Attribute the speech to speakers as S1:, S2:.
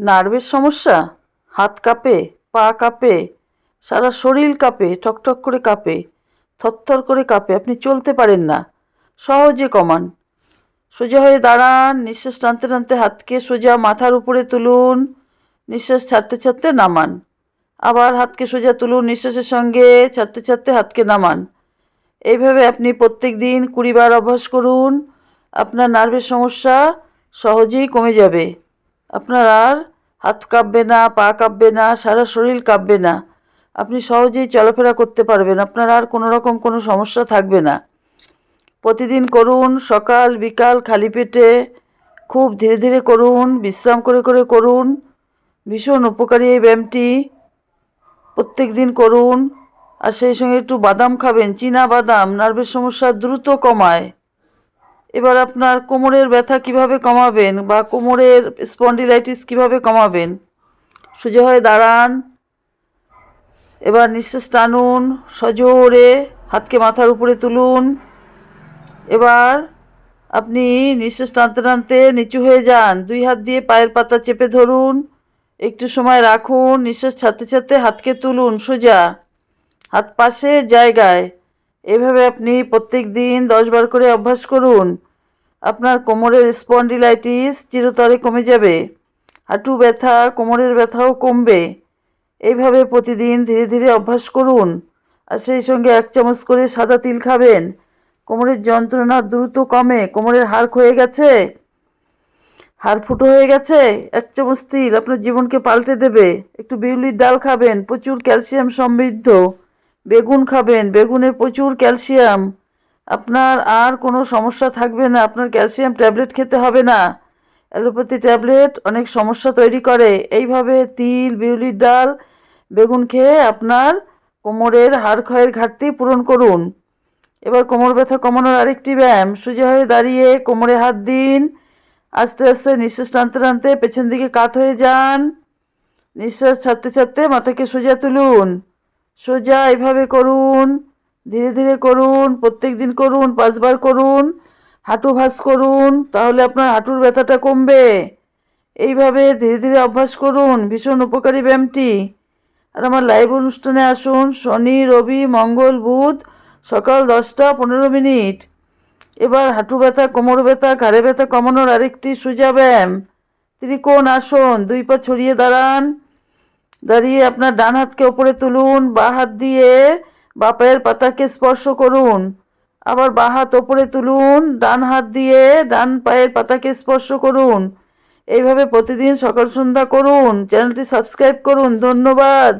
S1: নার্ভের সমস্যা? হাত কাঁপে, পা কাঁপে, সারা শরীর কাঁপে, ঠকঠক করে কাঁপে, থরথর করে কাঁপে। আপনি চলতে পারেন না। সহজে কমান। সোজা হয়ে দাঁড়ান, নিঃশ্বাস টানতে টানতে হাতকে সোজা মাথার উপরে তুলুন, নিঃশ্বাস ছাড়তে ছাড়তে নামান। আবার হাতকে সোজা তুলুন, নিঃশ্বাসের সঙ্গে ছাড়তে ছাড়তে হাতকে নামান। এইভাবে আপনি প্রত্যেক দিন কুড়ি বার অভ্যাস করুন। আপনার নার্ভের সমস্যা সহজেই কমে যাবে। আপনার আর হাত কাঁপবে না, পা কাঁপবে না, সারা শরীর কাঁপবে না। আপনি সহজেই চলাফেরা করতে পারবেন, আপনার আর কোনো রকম কোনো সমস্যা থাকবে না। প্রতিদিন করুন, সকাল, বিকাল, খালি পেটে খুব ধীরে ধীরে করুন, বিশ্রাম করে করে করুন। ভীষণ উপকারী এই ব্যায়ামটি। প্রত্যেক দিন করুন। আর সেই সঙ্গে একটু বাদাম খাবেন, চীনা বাদাম, নার্ভের সমস্যা দ্রুত কমায়। এবার আপনার কোমরের ব্যথা কীভাবে কমাবেন বা কোমরের স্পন্ডিলাইটিস কীভাবে কমাবেন? সোজা হয়ে দাঁড়ান। এবার নিঃশ্বাস টানুন সজোরে হাতকে মাথার উপরে তুলুন। এবার আপনি নিঃশ্বাস টানতে টানতে নিচু হয়ে যান। দুই হাত দিয়ে পায়ের পাতা চেপে ধরুন। একটু সময় রাখুন। নিঃশ্বাস ছাড়তে ছাড়তে হাতকে তুলুন, সোজা। হাত পাশে, জায়গায়। এভাবে আপনি প্রত্যেক দিন দশবার করে অভ্যাস করুন। আপনার কোমরের স্পন্ডিলাইটিস চিরতরে কমে যাবে, হাঁটু ব্যথা, কোমরের ব্যথাও কমবে। এইভাবে প্রতিদিন ধীরে ধীরে অভ্যাস করুন আর সেই সঙ্গে এক চামচ করে সাদা তিল খাবেন। কোমরের যন্ত্রণা দ্রুত কমে, কোমরের হাড় ক্ষয়ে গেছে, হাড় ফুটো হয়ে গেছে, এক চামচ তিল আপনার জীবনকে পাল্টে দেবে। একটু বিউলির ডাল খাবেন, প্রচুর ক্যালসিয়াম সমৃদ্ধ। বেগুন খাবেন, বেগুনে প্রচুর ক্যালসিয়াম। আপনার আর কোনো সমস্যা থাকবে না, আপনার ক্যালসিয়াম ট্যাবলেট খেতে হবে না। অ্যালোপ্যাথি ট্যাবলেট অনেক সমস্যা তৈরি করে। এইভাবে তিল, বিউলির ডাল, বেগুন খেয়ে আপনার কোমরের হাড় ক্ষয়ের ঘাটতি পূরণ করুন। এবার কোমর ব্যথা কমানোর আরেকটি ব্যায়াম। সোজা হয়ে দাঁড়িয়ে কোমরে হাত দিন। আস্তে আস্তে নিঃশ্বাস টানতে টানতে পেছন দিকে কাত হয়ে যান। নিঃশ্বাস ছাড়তে ছাড়তে মাথাকে সোজা তুলুন। সোজা এইভাবে করুন, ধীরে ধীরে করুন, প্রত্যেক দিন করুন, পাঁচবার করুন, হাঁটু ভাঁজ করুন, তাহলে আপনার হাঁটুর ব্যথাটা কমবে। এইভাবে ধীরে ধীরে অভ্যাস করুন, ভীষণ উপকারী ব্যায়ামটি। আর আমার লাইভ অনুষ্ঠানে আসুন, শনি, রবি, মঙ্গল, বুধ, সকাল দশটা পনেরো মিনিট। এবার হাঁটু ব্যথা, কোমর ব্যথা, ঘাড়ে ব্যথা কমানোর আরেকটি সোজা ব্যায়াম। ত্রিকোণ আসন, দুই পা ছড়িয়ে দাঁড়ান। দাঁড়িয়ে আপনার ডান হাতকে ওপরে তুলুন, বা হাত দিয়ে বা পায়ের পাতাকে স্পর্শ করুন। আবার বা হাত ওপরে তুলুন, ডান হাত দিয়ে ডান পায়ের পাতাকে স্পর্শ করুন। এইভাবে প্রতিদিন সকাল সন্ধ্যা করুন, চ্যানেলটি সাবস্ক্রাইব করুন। ধন্যবাদ।